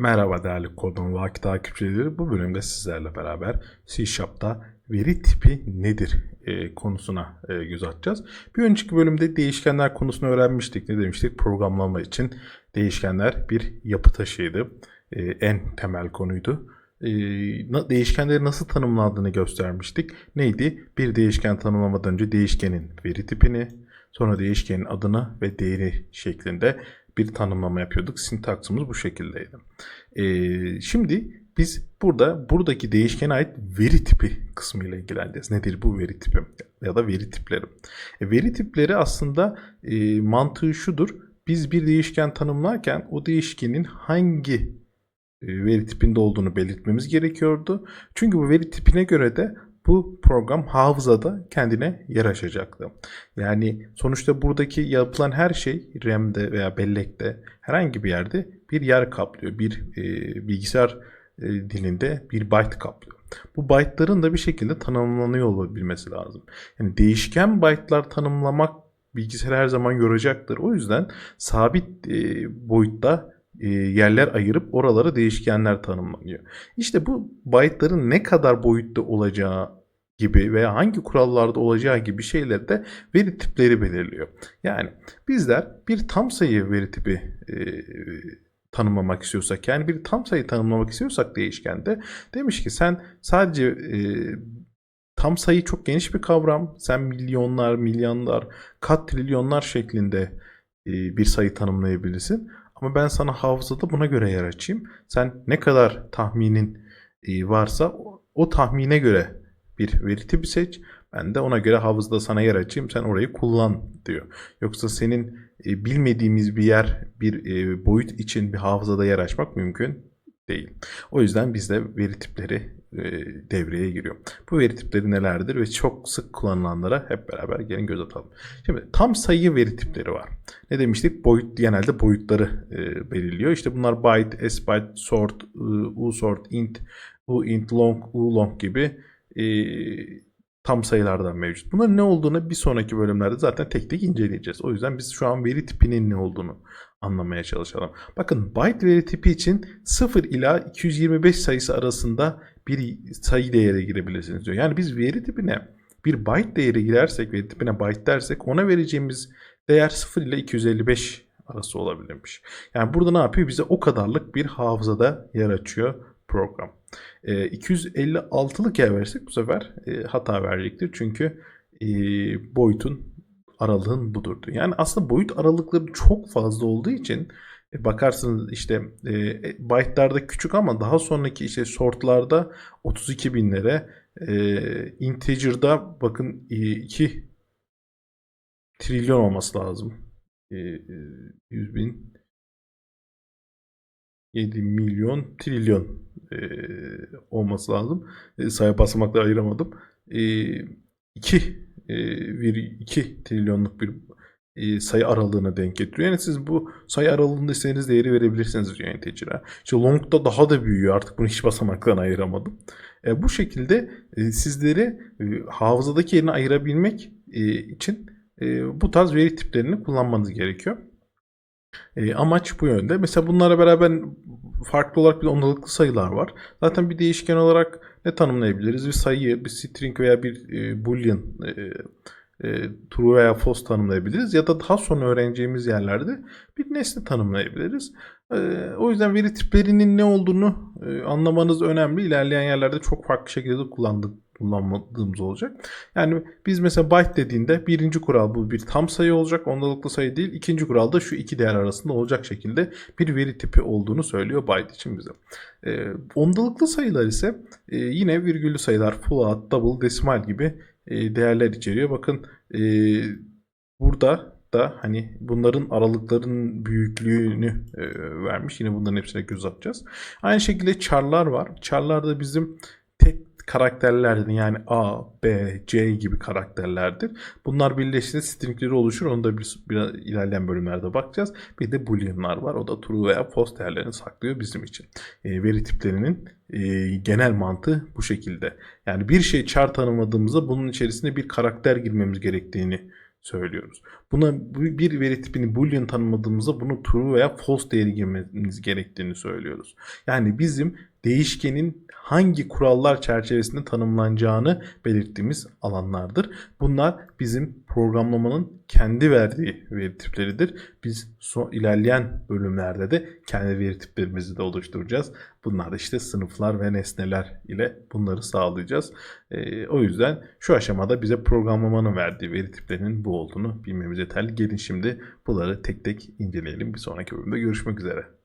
Merhaba değerli Kodon Vaki takipçileri. Bu bölümde sizlerle beraber C Sharp'ta veri tipi nedir e, konusuna e, göz atacağız. Bir önceki bölümde değişkenler konusunu öğrenmiştik. Ne demiştik? Programlama için değişkenler bir yapı taşıydı. E, en temel konuydu. E, na- değişkenleri nasıl tanımlandığını göstermiştik. Neydi? Bir değişken tanımlamadan önce değişkenin veri tipini, sonra değişkenin adını ve değeri şeklinde bir tanımlama yapıyorduk. Sintaksımız bu şekildeydi. Ee, şimdi biz burada buradaki değişkene ait veri tipi kısmıyla ilgileneceğiz. Nedir bu veri tipi ya da veri tipleri? E, veri tipleri aslında e, mantığı şudur. Biz bir değişken tanımlarken o değişkenin hangi veri tipinde olduğunu belirtmemiz gerekiyordu. Çünkü bu veri tipine göre de bu program hafızada kendine yer açacaktı. Yani sonuçta buradaki yapılan her şey RAM'de veya bellekte herhangi bir yerde bir yer kaplıyor. Bir e, bilgisayar e, dilinde bir byte kaplıyor. Bu byte'ların da bir şekilde tanımlanıyor olabilmesi lazım. Yani değişken byte'lar tanımlamak bilgisayar her zaman yoracaktır. O yüzden sabit e, boyutta e, yerler ayırıp oralara değişkenler tanımlanıyor. İşte bu byte'ların ne kadar boyutta olacağı gibi veya hangi kurallarda olacağı gibi şeyleri de veri tipleri belirliyor. Yani bizler bir tam sayı veri tipi e, tanımlamak istiyorsak yani bir tam sayı tanımlamak istiyorsak değişkende demiş ki sen sadece e, tam sayı çok geniş bir kavram. Sen milyonlar, milyonlar, kat trilyonlar şeklinde e, bir sayı tanımlayabilirsin. Ama ben sana hafızada buna göre yer açayım. Sen ne kadar tahminin e, varsa o, tahmine göre bir veri tipi seç. Ben de ona göre hafızada sana yer açayım. Sen orayı kullan diyor. Yoksa senin e, bilmediğimiz bir yer, bir e, boyut için bir hafızada yer açmak mümkün değil. O yüzden bizde veri tipleri e, devreye giriyor. Bu veri tipleri nelerdir ve çok sık kullanılanlara hep beraber gelin göz atalım. Şimdi tam sayı veri tipleri var. Ne demiştik? Boyut genelde boyutları e, belirliyor. İşte bunlar byte, s byte, sort, e, usort, int, uint, long, ulong gibi e, tam sayılardan mevcut. Bunların ne olduğunu bir sonraki bölümlerde zaten tek tek inceleyeceğiz. O yüzden biz şu an veri tipinin ne olduğunu anlamaya çalışalım. Bakın byte veri tipi için 0 ila 225 sayısı arasında bir sayı değere girebilirsiniz diyor. Yani biz veri tipine bir byte değeri girersek, veri tipine byte dersek ona vereceğimiz değer 0 ile 255 arası olabilirmiş. Yani burada ne yapıyor? Bize o kadarlık bir hafızada yer açıyor program. E, 256'lık yer versek bu sefer e, hata verecektir. Çünkü e, boyutun aralığın budurdu. Yani aslında boyut aralıkları çok fazla olduğu için e, bakarsınız işte e, byte'larda küçük ama daha sonraki işte sortlarda 32 binlere e, integer'da bakın e, 2 trilyon olması lazım. E, e, 100 bin 7 milyon trilyon e, olması lazım. E, sayı basamakları ayıramadım. E, 2 e, bir 2 trilyonluk bir e, sayı aralığına denk getiriyor. Yani siz bu sayı aralığında istediğiniz değeri verebilirsiniz diyor integer'a. İşte long'da daha da büyüyor. Artık bunu hiç basamaktan ayıramadım. E, bu şekilde e, sizleri e, hafızadaki yerini ayırabilmek e, için e, bu tarz veri tiplerini kullanmanız gerekiyor. E, amaç bu yönde. Mesela bunlara beraber farklı olarak bir ondalıklı sayılar var. Zaten bir değişken olarak ne tanımlayabiliriz? Bir sayı, bir string veya bir e, boolean e, e, true veya false tanımlayabiliriz. Ya da daha sonra öğreneceğimiz yerlerde bir nesne tanımlayabiliriz. E, o yüzden veri tiplerinin ne olduğunu e, anlamanız önemli. İlerleyen yerlerde çok farklı şekilde kullandık kullanmadığımız olacak. Yani biz mesela byte dediğinde birinci kural bu bir tam sayı olacak. Ondalıklı sayı değil. İkinci kural da şu iki değer arasında olacak şekilde bir veri tipi olduğunu söylüyor byte için bize. E, ondalıklı sayılar ise e, yine virgüllü sayılar, float, double, desimal gibi e, değerler içeriyor. Bakın e, burada da hani bunların aralıkların büyüklüğünü e, vermiş. Yine bunların hepsine göz atacağız. Aynı şekilde charlar var. Charlar da bizim karakterlerdir. Yani A, B, C gibi karakterlerdir. Bunlar birleştiğinde stringleri oluşur. Onu da bir, biraz ilerleyen bölümlerde bakacağız. Bir de booleanlar var. O da true veya false değerlerini saklıyor bizim için. E, veri tiplerinin e, genel mantığı bu şekilde. Yani bir şey char tanımadığımızda bunun içerisine bir karakter girmemiz gerektiğini söylüyoruz. Buna bu- bir veri tipini boolean tanımladığımızda bunu true veya false değeri girmemiz gerektiğini söylüyoruz. Yani bizim değişkenin hangi kurallar çerçevesinde tanımlanacağını belirttiğimiz alanlardır. Bunlar bizim programlamanın kendi verdiği veri tipleridir. Biz son ilerleyen bölümlerde de kendi veri tiplerimizi de oluşturacağız. Bunlar işte sınıflar ve nesneler ile bunları sağlayacağız. Ee, o yüzden şu aşamada bize programlamanın verdiği veri tiplerinin bu olduğunu bilmemiz yeterli. Gelin şimdi bunları tek tek inceleyelim. Bir sonraki bölümde görüşmek üzere.